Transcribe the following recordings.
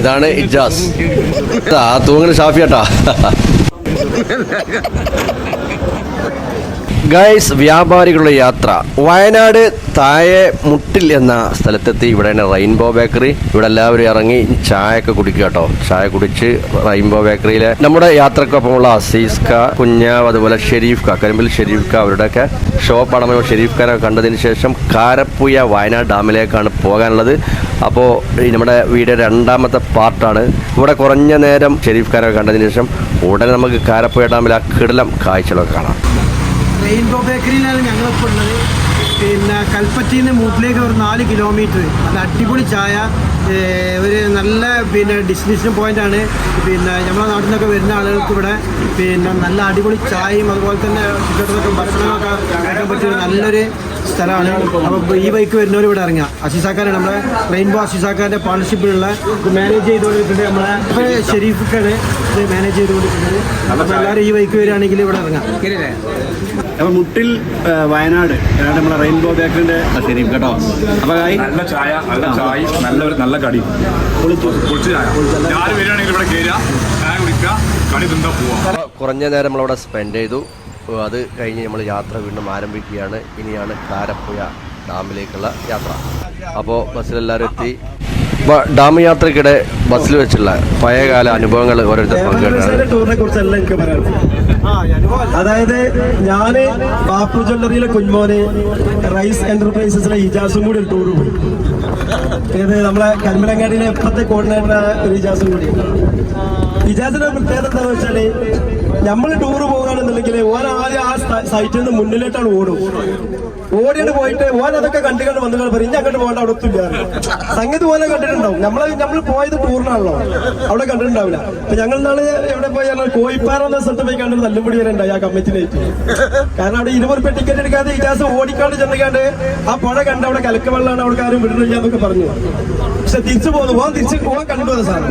ഇതാണ് ഇജാസ്. ആ തൂങ്ങനെ ഷാഫിയാട്ടാ. ഗൈസ് വ്യാപാരികളുടെ യാത്ര. വയനാട് താഴെ മുട്ടിൽ എന്ന സ്ഥലത്തെത്തി. ഇവിടെയാണ് റെയിൻബോ ബേക്കറി. ഇവിടെ എല്ലാവരും ഇറങ്ങി ചായയൊക്കെ കുടിക്കുക കേട്ടോ. ചായ കുടിച്ച് റെയിൻബോ ബേക്കറിയിലെ നമ്മുടെ യാത്രക്കൊപ്പമുള്ള അസീസ് ക കുഞ്ഞാവ് അതുപോലെ ഷെരീഫ് ക കരിമ്പിൽ ഷെരീഫ് ക അവരുടെയൊക്കെ ഷോപ്പാണ്. ഷെരീഫ് ഖാനെ കണ്ടതിന് ശേഷം കാരപ്പുയ വയനാട് ഡാമിലേക്കാണ് പോകാനുള്ളത്. അപ്പോൾ നമ്മുടെ വീഡിയോ രണ്ടാമത്തെ പാർട്ടാണ്. ഇവിടെ കുറഞ്ഞ നേരം ഷെരീഫ് ഖാനെ കണ്ടതിന് ശേഷം ഉടനെ നമുക്ക് കാരപ്പുയ ഡാമിലെ ആ കിടലം കാഴ്ചകളൊക്കെ കാണാം. റെയിൻബോ ബേക്കറിയിലാണ് ഞങ്ങളിപ്പോൾ ഉള്ളത്. പിന്നെ കൽപ്പറ്റയിൽ നിന്ന് മൂട്ടിലേക്ക് ഒരു നാല് കിലോമീറ്റർ നല്ല അടിപൊളി ചായ ഒരു നല്ല പിന്നെ ഡെസ്റ്റിനേഷൻ പോയിന്റാണ് പിന്നെ നമ്മുടെ നാട്ടിൽ നിന്നൊക്കെ വരുന്ന ആളുകൾക്ക് ഇവിടെ പിന്നെ നല്ല അടിപൊളി ചായയും അതുപോലെ തന്നെ ചുറ്റോട്ടത്തൊക്കെ ഭക്ഷണമൊക്കെ കഴിക്കാൻ പറ്റിയ നല്ലൊരു സ്ഥലമാണ്. അപ്പോൾ ഈ ബൈക്ക് വരുന്നവർ ഇവിടെ ഇറങ്ങുക. അസീസാക്കാരാണ് നമ്മുടെ റെയിൻബോ അസീസാക്കാരുടെ പാർട്ണർഷിപ്പിലുള്ള മാനേജ് ചെയ്തുകൊണ്ടിരിക്കുന്നത് നമ്മളെ ഷെരീഫൊക്കെയാണ് ഇത് മാനേജ് ചെയ്തുകൊണ്ടിരിക്കുന്നത്. അപ്പോൾ എല്ലാവരും ഈ ബൈക്ക് വരികയാണെങ്കിൽ ഇവിടെ ഇറങ്ങാം. അപ്പൊ മുട്ടിൽ വയനാട് നമ്മുടെ റെയിൻബോ ബേക്കറിന്റെ ശരി കേട്ടോ. അപ്പൊ കായ് നല്ല ചായ നല്ല ചായ നല്ല ഒരു നല്ല കടി പൊളിച്ച. ചായ. ഞാൻ വരികയാണെങ്കിൽ ഇവിടെ കയറുക ചായ കുടിക്കുക കടി പോവാം. കുറഞ്ഞ നേരം നമ്മളവിടെ സ്പെൻഡ് ചെയ്തു. അത് കഴിഞ്ഞ് നമ്മൾ യാത്ര വീണ്ടും ആരംഭിക്കുകയാണ്. ഇനിയാണ് കാരപ്പുഴ ഡാമിലേക്കുള്ള യാത്ര. അപ്പോൾ ബസ്സിലെല്ലാവരും എത്തി. ഡാം യാത്രക്കിടെ ബസ്സിൽ വെച്ചുള്ള പഴയകാല അനുഭവങ്ങൾ ഓരോരുത്തർ പങ്കുവെക്കാണ് അതായത് ഞാൻ ബാപ്പു ജ്വല്ലറിയിലെ കുഞ്ഞോന് റൈസ് എന്റർപ്രൈസസിലെ ഇജാസും കൂടി ഒരു ടൂർ പോയി. ഏത് നമ്മളെ കരിമലങ്ങാടിയിലെ എപ്പോഴത്തെ കോർഡിനേറ്റർ ഒരു ഇജാസും കൂടി. ഇജാസിന്റെ പ്രത്യേകത എന്താണെന്ന് വെച്ചാൽ നമ്മൾ ടൂർ പോകുകയാണെന്നുണ്ടെങ്കിൽ ഓൻ ആദ്യം ആ സൈറ്റിൽ നിന്ന് മുന്നിലേട്ടാണ് ഓടും. ഓടിയിട്ട് പോയിട്ട് ഓൻ അതൊക്കെ കണ്ടു കണ്ട് വന്നു പറയും ഇനി അങ്ങോട്ട് പോകേണ്ട അവിടെ ഒത്തില്ല സംഗതി പോലെ കണ്ടിട്ടുണ്ടാവും. നമ്മൾ നമ്മൾ പോയത് ടൂറിനാണല്ലോ അവിടെ കണ്ടിട്ടുണ്ടാവില്ല. അപ്പൊ ഞങ്ങൾ നാളെ എവിടെ പോയി ഞങ്ങൾ കോയിപ്പാറ എന്ന സ്ഥലത്ത് പോയി കണ്ടത് തല്ലുപടി വരെ ഉണ്ടായി ആ കമ്മിറ്റിയിലേക്ക് കാരണം അവിടെ ഇരുപത് റുപ്യ ടിക്കറ്റ് എടുക്കാതെ ഇജാസ് ഓടിക്കാണ്ട് ചെന്നുകാണ്ട് ആ പുഴ കണ്ട അവിടെ കലക്ക് വെള്ളമാണ് അവിടെ ആരും വിടുന്നില്ല എന്നൊക്കെ പറഞ്ഞു. പക്ഷെ തിരിച്ചു പോകുന്നു പോകാൻ തിരിച്ച് പോകാൻ കണ്ടുപോകുന്ന സാർ.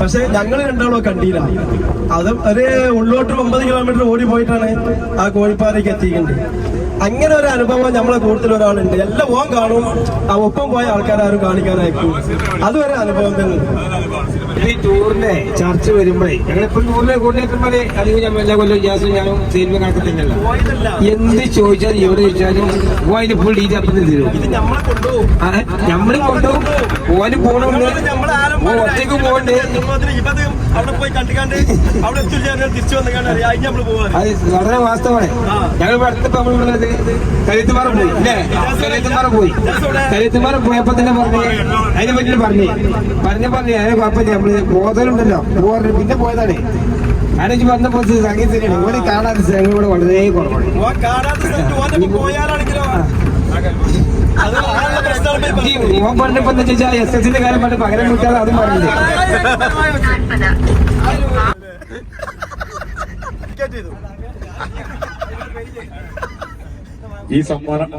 പക്ഷെ ഞങ്ങൾ രണ്ടാളോ കണ്ടില്ല. അത് ഒരു ഉള്ളോട്ട് ഒമ്പത് കിലോമീറ്റർ ഓടി പോയിട്ടാണ് ആ കോഴിപ്പാറയ്ക്ക് എത്തിക്കുന്നത് അങ്ങനെ ഒരു അനുഭവം നമ്മളെ കൂടുതൽ ഒരാളുണ്ട്. എല്ലാം ഓൻ കാണും. ആ ഒപ്പം പോയ ആൾക്കാരും കാണിക്കാനായിരിക്കും അതൊരു അനുഭവം തന്നെ. ഈ ടൂറിന്റെ ചർച്ച വരുമ്പോഴേ ഞങ്ങളിപ്പോ ടൂറിനെ കൂട്ടിയെത്തുമ്പോഴേ അല്ലെങ്കിൽ ഞാൻ എല്ലാ കൊല്ലം ഗ്യാസും ഞാനും സേവിങ് കണക്ക് എന്ത് ചോദിച്ചാലും എവിടെ ചോദിച്ചാലും ഓ അതിന്റെ ഫുൾ ഡീറ്റെയിൽ അപ്പം തരും. നമ്മൾ നമ്മളെ കൊണ്ടുപോകും. ഓന് പോണുണ്ട്. ഒറ്റയ്ക്ക് പോകണ്ടേ. അത് വളരെ വാസ്തവമാണ്. ഞങ്ങൾ അടുത്തപ്പോ നമ്മളുള്ളത് കരുത്തുമാറ പോയി അല്ലേ? കരുത്തുമാറ പോയി. കരുത്തുമാറ പോയപ്പോ തന്നെ പറഞ്ഞു അതിനെ പറ്റി പറഞ്ഞു. പറഞ്ഞ പറഞ്ഞു അതിനെ കുഴപ്പമില്ല നമ്മൾ ബോധമുണ്ടല്ലോ. പോകാറ് പിന്നെ പോയതാണ്. ആലോചിച്ച് വന്നപ്പോ സംഗീതത്തിനാണ് ഇവിടെ കാണാത്ത സ്ഥലങ്ങൾ ഇവിടെ വളരെ കുറവാണ്. മോൻ പറഞ്ഞപ്പോ എന്താ എസ് എസിന്റെ കാര്യം പറഞ്ഞ് പകരം കിട്ടാതെ അതും പറഞ്ഞില്ലേ? ഈ സമ്മാനം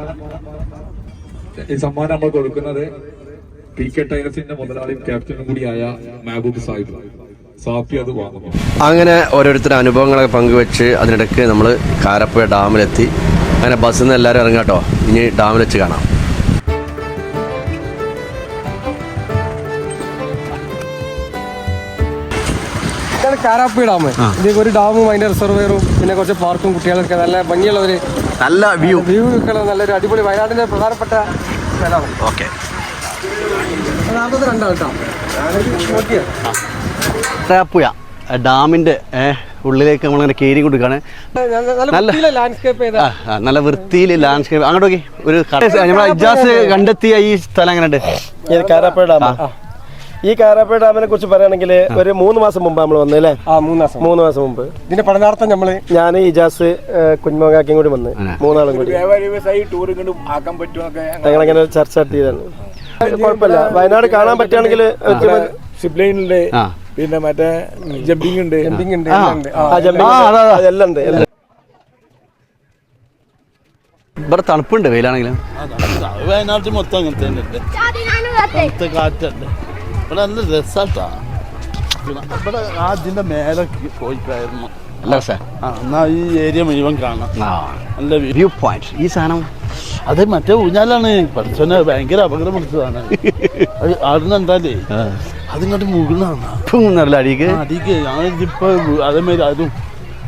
ഈ സമ്മാനം നമ്മൾ കൊടുക്കുന്നത് പി കെ ടൈലസിന്റെ മുതലാളിയും ക്യാപ്റ്റനും കൂടിയായ മെഹബൂബ് സാഹിബ്. സാഫി അത് വാങ്ങുന്നു. അങ്ങനെ ഓരോരുത്തരുടെ അനുഭവങ്ങളൊക്കെ പങ്കുവെച്ച് അതിനിടയ്ക്ക് നമ്മൾ കാരപ്പുഴ ഡാമിലെത്തി. അങ്ങനെ ബസ്സിൽ നിന്ന് എല്ലാവരും ഇറങ്ങാട്ടോ. ഇനി ഡാമിൽ വെച്ച് കാണാം. ഇതാണ് കാരാപ്പി ഡാം. ഇത് ഒരു ഡാമും അതിന്റെ റിസർവയറും പിന്നെ കുറച്ച് പാർക്കും കുട്ടികളൊക്കെ നല്ല ഭംഗിയുള്ള ഒരു നല്ല വ്യൂ. വ്യൂ ഒക്കെ നല്ലൊരു അടിപൊളി വയനാടിന്റെ പ്രധാനപ്പെട്ട സ്ഥലമാണ്. ഓക്കെ. കാരപ്പുഴ ഡാമിന്റെ ഉള്ളിലേക്ക് നമ്മളിങ്ങനെ കയറി കൊടുക്കുകയാണ് നല്ല ലാൻഡ്സ്കേപ്പ് നല്ല വൃത്തിയിൽ ലാൻഡ്സ്കേപ്പ് അങ്ങോട്ട് നോക്കി ഒരു നമ്മളെ ഇജാസ് കണ്ടെത്തിയ ഈ സ്ഥലം എങ്ങനെയുണ്ട്? കാരാപ്പുഴ ഡാം ഈ കാരാപ്പുഴ ഡാമിനെ കുറിച്ച് പറയുകയാണെങ്കിൽ ഒരു മൂന്ന് മാസം മുമ്പ് നമ്മൾ വന്നു അല്ലേ? മൂന്ന് മാസം. മുമ്പ്. ഇതിന്റെ പഠനാർത്ഥം നമ്മൾ ഞാൻ ഇജാസ് കുഞ്ഞുമകാക്കിയും കൂടി വന്ന്. മൂന്നാളും കൂടി. ഞങ്ങളങ്ങനെ ചർച്ച നടത്തിയതാണ്. കുഴപ്പമില്ല. വയനാട് കാണാൻ പറ്റുകയാണെങ്കിൽ സിപ്ലൈനുണ്ട്. ആ. പിന്നെ മറ്റേ ജമ്പിങ് ഉണ്ട് ഉണ്ട് എല്ലാം ഉണ്ട്. ജമ്പിങ് അതാ. അതെല്ലാം ഉണ്ട് ഇവിടെ തണുപ്പുണ്ട് വെയിലാണെങ്കിലും വയനാട്ടിൽ മൊത്തം അങ്ങനത്തെ തന്നെ ഉണ്ട് തണുത്ത കാറ്റുണ്ട് ഇവിടെ നല്ല രസാട്ടാ. ഇവിടെ അതിന്റെ മേലെ പോയിട്ടായിരുന്നു. അല്ല സാർ? ആ എന്നാ ഈ ഏരിയ മുഴുവൻ കാണാം. ആ. നല്ല വ്യൂ പോയിന്റ് ഈ സാധനം? അത് മറ്റേ ഊഞ്ഞാലാണ്. പഠിച്ചോനെ ഭയങ്കര അപകടം പിടിച്ചതാണ് അത് ആടുന്ന എന്താലേ? അതിങ്ങോട്ട് മുകളിലാണ് നല്ല അടിക്ക്? അടിക്ക്. ഞാനിപ്പോ അതേമാതിരി അതും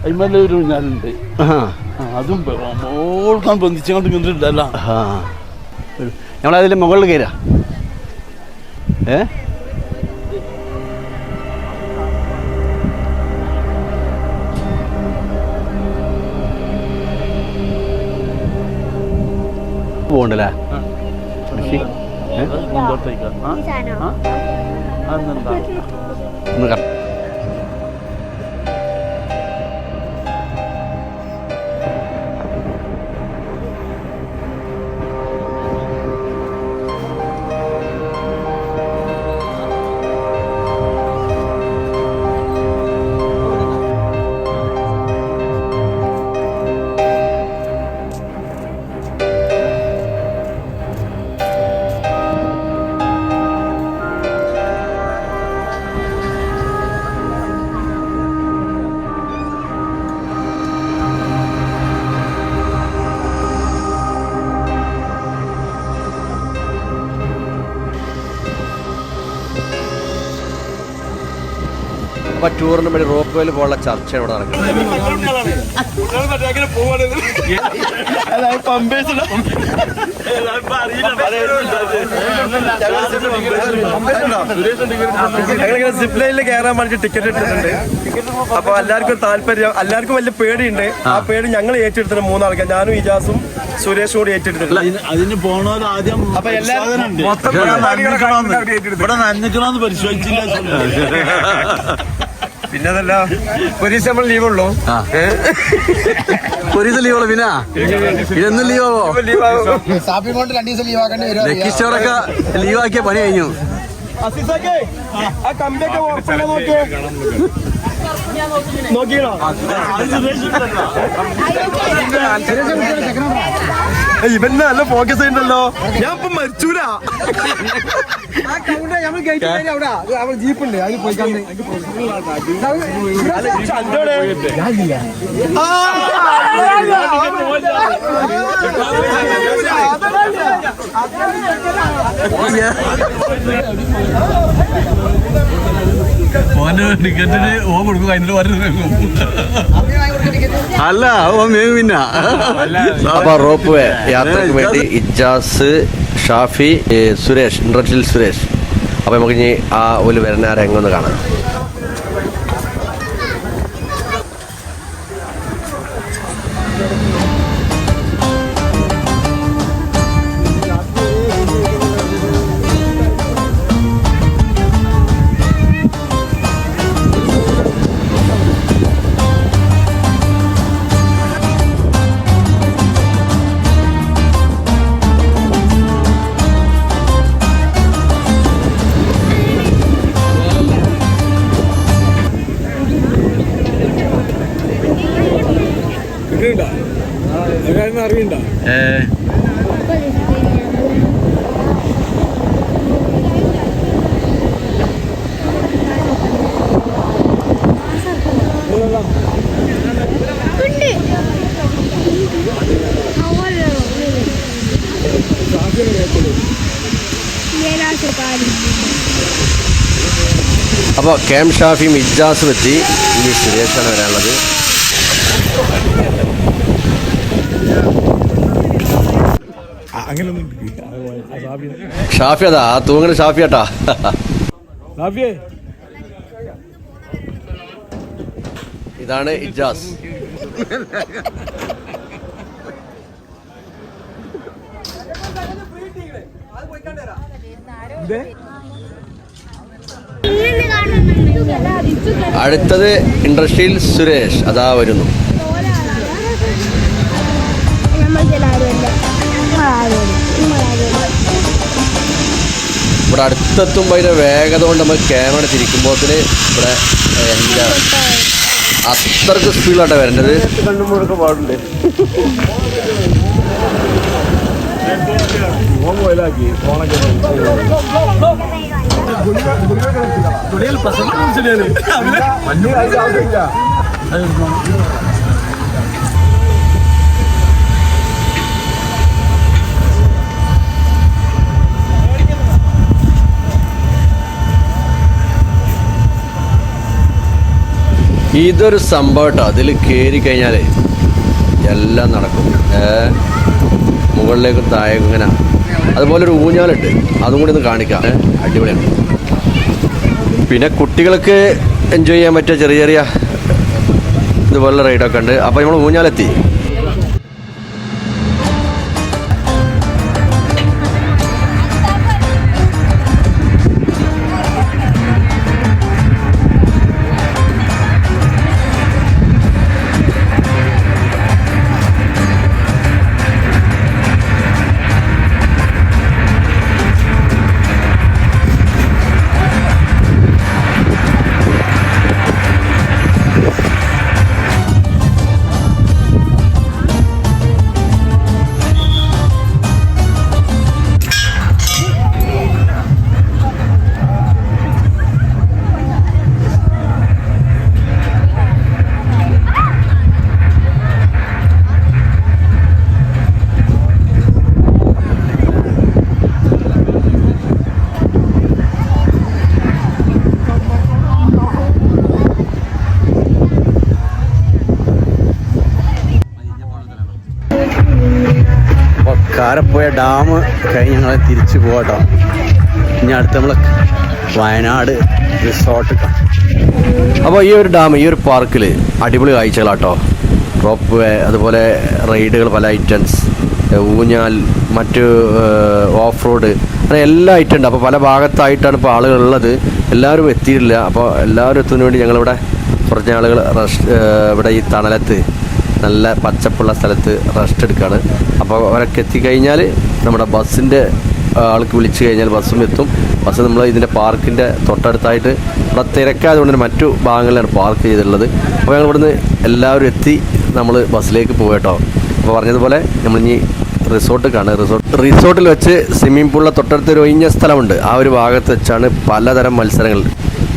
അതിന്മേലെ ഒരു ഊഞ്ഞാലുണ്ട് അതും മോൾക്കാൻ ബന്ധിച്ചങ്ങോട്ട് ഇങ്ങോട്ടുണ്ടല്ലോ ആ. നമ്മളതിൽ മുകളിൽ കയറാ ഏ? പോകണ്ടല്ലേ മുമ്പോട്ടേക്ക് അപ്പൊ ടൂറിന് വേണ്ടി റോപ്പ് വേയിൽ പോകാനുള്ള ചർച്ച ഇവിടെ നടക്കുന്നത്. ഞങ്ങളിങ്ങനെ സിപ്പ് ലൈനിൽ കയറാൻ വേണ്ടി ടിക്കറ്റ് എടുത്തിട്ടുണ്ട് അപ്പൊ എല്ലാവർക്കും താല്പര്യം എല്ലാവർക്കും വലിയ പേടിയുണ്ട്. ആ പേടി ഞങ്ങൾ ഏറ്റെടുത്തിട്ട് മൂന്നാൾക്കാർ ഞാനും ഇജാസും സുരേഷും കൂടി ഏറ്റെടുത്തിട്ടുണ്ട് അതിന് പോണത് ആദ്യം അപ്പൊ എല്ലാവരും ഇവിടെ പരിശോധിച്ചില്ല. പിന്നെ അതല്ല ഒരു ദിവസം നമ്മൾ ലീവ് ഉള്ളൂ ഒരു ദിവസം ലീവുള്ളൂ പിന്നെ? ഇതൊന്നും ലീവാവോ? ലക്കിസ്റ്റോറൊക്കെ ലീവാക്കിയ പണി കഴിഞ്ഞു. ആ കമ്പിയൊക്കെ നോക്കിയേ നോക്കിയണോ ഇവൻ നല്ല ഫോക്കസ് ഉണ്ടല്ലോ ഞാൻ ഇപ്പൊ മരിച്ചൂല ജീപ്പുണ്ട് കൗണ്ട് നമ്മൾ ഗേറ്റ് അവിടെ. അവിടെ ജീപ്പ് ഉണ്ട്. അതിൽ പോയി അല്ല റോപ്പ് വേ യാത്രയ്ക്ക് വേണ്ടി ഇജാസ് ഷാഫി സുരേഷ് ഇൻട്രറ്റിൽ സുരേഷ്. അപ്പൊ നമുക്ക് ഇനി ആ ഒരു വരുന്ന രംഗം ഒന്ന് കാണാം. അറിയണ്ട അപ്പോൾ കേം ഷാഫിയും ഇജാസും എത്തി ഇനി സുരേഷാണ് വരാനുള്ളത്. അങ്ങനെയൊന്നും ഷാഫി അതാ തൂങ്ങണ ഷാഫി ആട്ടാ ലാഫിയേ ഇതാണ് ഇജാസ്. അടുത്തത് ഇൻഡസ്ട്രിയിൽ സുരേഷ് അതാ വരുന്നു. അടുത്തെത്തുമ്പോൾ അതിന്റെ വേഗത കൊണ്ട് നമ്മൾ ക്യാമറ തിരിക്കുമ്പോഴത്തിന് ഇവിടെ എന്താ? അത്രയ്ക്ക് സ്പീഡിലാട്ടെ വരേണ്ടത്. കണ്ണുമ്പോഴൊക്കെ പാടുണ്ട് ഫോണൊക്കെ ഇതൊരു സംഭവം കേട്ടോ അതിൽ കയറി കഴിഞ്ഞാൽ എല്ലാം നടക്കും. മുകളിലേക്ക് താഴേക്ക് ഇങ്ങനെ. അതുപോലെ ഒരു ഊഞ്ഞാലുണ്ട്. അതും കൂടി ഒന്ന് കാണിക്കാം. അടിപൊളിയാണ്. പിന്നെ കുട്ടികൾക്ക് എൻജോയ് ചെയ്യാൻ പറ്റിയ ചെറിയ ചെറിയ ഇതുപോലുള്ള റൈഡൊക്കെ ഉണ്ട്. അപ്പോൾ നമ്മൾ ഊഞ്ഞാലെത്തി. കാരപ്പുഴ ഡാം കഴിഞ്ഞ് ഞങ്ങൾ തിരിച്ചു പോകട്ടോ ഇനി അടുത്ത് നമ്മൾ വയനാട് റിസോർട്ട് അപ്പോൾ ഈ ഒരു ഡാം ഈ ഒരു പാർക്കിൽ അടിപൊളി കാഴ്ചകളാട്ടോ. റോപ്പ് വേ അതുപോലെ റൈഡുകൾ പല ഐറ്റംസ് ഊഞ്ഞാൽ മറ്റ് ഓഫ് റോഡ് അങ്ങനെ എല്ലാ ഐറ്റം ഉണ്ട്. അപ്പോൾ പല ഭാഗത്തായിട്ടാണ് ഇപ്പോൾ ആളുകൾ ഉള്ളത് എല്ലാവരും എത്തിയിട്ടില്ല. അപ്പോൾ എല്ലാവരും എത്തുന്നതിന് വേണ്ടി ഞങ്ങളിവിടെ കുറച്ച് ആളുകൾ റെസ്റ്റ് ഇവിടെ ഈ തണലത്ത് നല്ല പച്ചപ്പുള്ള സ്ഥലത്ത് റെസ്റ്റ് എടുക്കുകയാണ് അപ്പോൾ അവരൊക്കെ എത്തിക്കഴിഞ്ഞാൽ നമ്മുടെ ബസ്സിന്റെ ആൾക്ക് വിളിച്ചു കഴിഞ്ഞാൽ ബസ്സും എത്തും. ബസ് നമ്മൾ ഇതിന്റെ പാർക്കിന്റെ തൊട്ടടുത്തായിട്ട് ഇവിടെ തിരക്കായതുകൊണ്ട് മറ്റു ഭാഗങ്ങളിലാണ് പാർക്ക് ചെയ്തിട്ടുള്ളത്. അപ്പോൾ ഞങ്ങൾ ഇവിടുന്ന് എല്ലാവരും എത്തി നമ്മൾ ബസ്സിലേക്ക് പോകട്ടോ അപ്പോൾ പറഞ്ഞതുപോലെ നമ്മളിനി റിസോർട്ട് കാണുക. റിസോർട്ട് റിസോർട്ടിൽ വെച്ച് സ്വിമ്മിംഗ് പൂളിലെ തൊട്ടടുത്ത് ഒഴിഞ്ഞ സ്ഥലമുണ്ട്. ആ ഒരു ഭാഗത്ത് വെച്ചാണ് പലതരം മത്സരങ്ങൾ.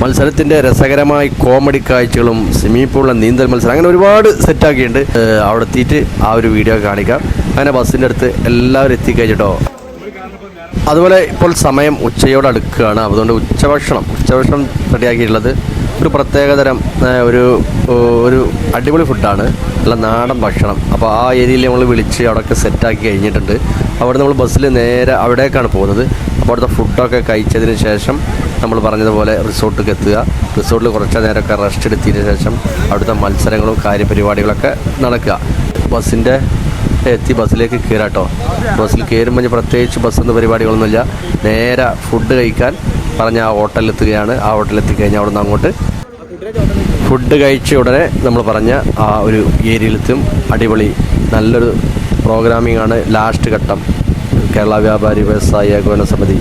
മത്സരത്തിന്റെ രസകരമായ കോമഡി കാഴ്ചകളും സ്വിമ്മിംഗ് പൂളിലെ നീന്തൽ മത്സരം അങ്ങനെ ഒരുപാട് സെറ്റാക്കിയിട്ടുണ്ട് ഏഹ് അവിടെ എത്തിയിട്ട് ആ ഒരു വീഡിയോ കാണിക്കാം. അങ്ങനെ ബസ്സിന്റെ അടുത്ത് എല്ലാവരും എത്തിക്കഴിഞ്ഞിട്ടോ അതുപോലെ ഇപ്പോൾ സമയം ഉച്ചയോട് അടുക്കുകയാണ്. അതുകൊണ്ട് ഉച്ചഭക്ഷണം ഉച്ചഭക്ഷണം റെഡിയാക്കിയിട്ടുള്ളത് ഒരു പ്രത്യേകതരം ഒരു ഒരു അടിപൊളി ഫുഡാണ് നല്ല നാടൻ ഭക്ഷണം. അപ്പോൾ ആ ഏരിയയിൽ നമ്മൾ വിളിച്ച് അവിടെയൊക്കെ സെറ്റാക്കി കഴിഞ്ഞിട്ടുണ്ട്. അവിടെ നമ്മൾ ബസ്സിൽ നേരെ അവിടേക്കാണ് പോകുന്നത്. അപ്പോൾ അവിടുത്തെ ഫുഡൊക്കെ കഴിച്ചതിന് ശേഷം നമ്മൾ പറഞ്ഞതുപോലെ റിസോർട്ടിലേക്ക് എത്തുക. റിസോർട്ടിൽ കുറച്ച് നേരമൊക്കെ റെസ്റ്റ് എടുത്തതിന് ശേഷം അവിടുത്തെ മത്സരങ്ങളും കാര്യപരിപാടികളൊക്കെ നടക്കുക. ബസ്സിന്റെ എത്തി ബസ്സിലേക്ക് കയറാട്ടോ ബസ്സിൽ കയറുമ്പോൾ പ്രത്യേകിച്ച് ബസ്സെന്ന് പരിപാടികളൊന്നുമില്ല. നേരെ ഫുഡ് കഴിക്കാൻ പറഞ്ഞ ആ ഹോട്ടലിലെത്തുകയാണ് ആ ഹോട്ടലിലെത്തി കഴിഞ്ഞാൽ അവിടെ നിന്ന് അങ്ങോട്ട് ഫുഡ് കഴിച്ച ഉടനെ നമ്മൾ പറഞ്ഞ ആ ഒരു ഏരിയയിലെത്തും. അടിപൊളി നല്ലൊരു പ്രോഗ്രാമിംഗ് ആണ് ലാസ്റ്റ് ഘട്ടം. കേരള വ്യാപാരി വ്യവസായ ഏകോപന സമിതി.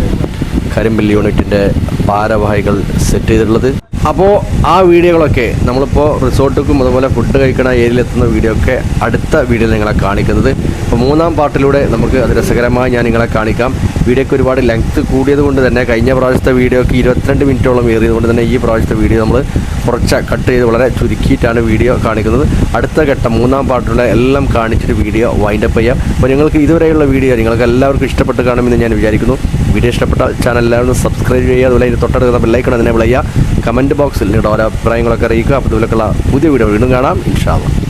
കരിമ്പല്ലി യൂണിറ്റിന്റെ ഭാരവാഹികൾ സെറ്റ് ചെയ്തിട്ടുള്ളത്. അപ്പോൾ ആ വീഡിയോകളൊക്കെ നമ്മളിപ്പോൾ റിസോർട്ടുക്കും അതുപോലെ ഫുഡ് കഴിക്കണ ഏരിയയിലെത്തുന്ന വീഡിയോ ഒക്കെ അടുത്ത വീഡിയോയിൽ നിങ്ങളെ കാണിക്കുന്നത്. അപ്പോൾ മൂന്നാം പാർട്ടിലൂടെ നമുക്ക് അത് രസകരമായി ഞാൻ നിങ്ങളെ കാണിക്കാം. വീഡിയോക്ക് ഒരുപാട് ലെങ്ത് കൂടിയത് കൊണ്ട് തന്നെ കഴിഞ്ഞ പ്രാവശ്യത്തെ വീഡിയോക്ക് ഇരുപത്തിരണ്ട് മിനിറ്റോളം ഏറിയത് കൊണ്ട് തന്നെ ഈ പ്രാവശ്യത്തെ വീഡിയോ നമ്മൾ കുറച്ച് കട്ട് ചെയ്ത് വളരെ ചുരുക്കിയിട്ടാണ് വീഡിയോ കാണിക്കുന്നത്. അടുത്ത ഘട്ടം മൂന്നാം പാർട്ടിലൂടെ എല്ലാം കാണിച്ചിട്ട് വീഡിയോ വൈൻഡപ്പ് ചെയ്യാം. അപ്പോൾ നിങ്ങൾക്ക് ഇതുവരെയുള്ള വീഡിയോ നിങ്ങൾക്ക് എല്ലാവർക്കും ഇഷ്ടപ്പെട്ട് കാണുമെന്ന് ഞാൻ വിചാരിക്കുന്നു. വീഡിയോ ഇഷ്ടപ്പെട്ട ചാനൽ എല്ലാവരും സബ്സ്ക്രൈബ് ചെയ്യുക അതുപോലെ ഇത് തൊട്ടടുത്ത ബെല്ലൈക്കൺ അതിനെ വിളയുക കമന്റ് ബോക്സിൽ നിങ്ങളുടെ ഓരോ അഭിപ്രായങ്ങളൊക്കെ അറിയിക്കുക. ഇതുപോലെയുള്ള പുതിയ വീഡിയോ വീണ്ടും കാണാം. ഇൻഷാല്ല